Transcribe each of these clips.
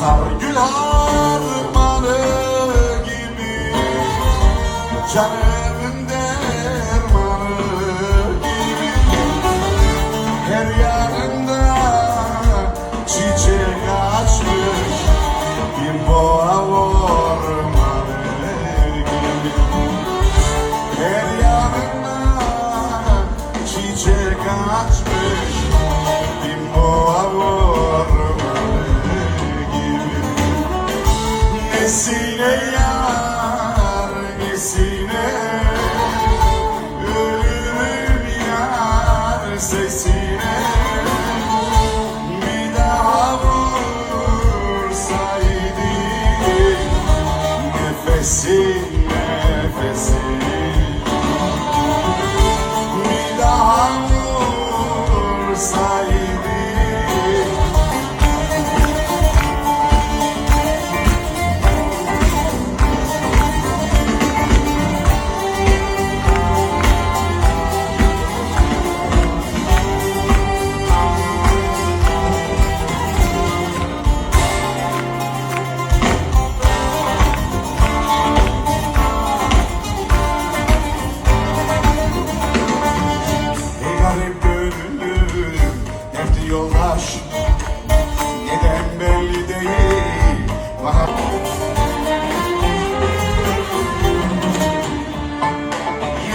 yanar gül harmanı gibi Canımın dermanı gibi. Her yanında çiçek açmış Bir boğa ormanı gibi. Her yanında çiçek açmış Nesine yar, nesine? Ölürüm yar sesine Yoldaş Neden belli değil? Bahar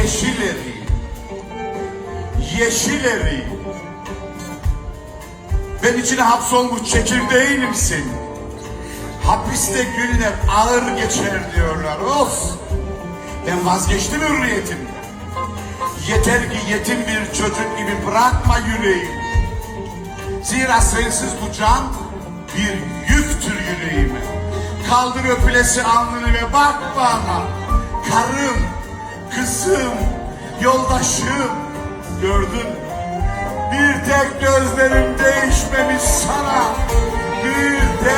Yeşilleri Yeşilleri Ben içine hapsolmuş çekirdeğinim senin. Hapiste günler ağır geçer diyorlar. Of! Ben vazgeçtim hürriyetimden. Yeter ki yetim bir çocuk gibi bırakma yüreğimi. Zira sensiz bu can bir yüktür yüreğime. Kaldır öpülesi alnını ve bak bana. Karım, kızım, yoldaşım. Gördün? Bir tek gözlerim değişmemiş sana. Bir tek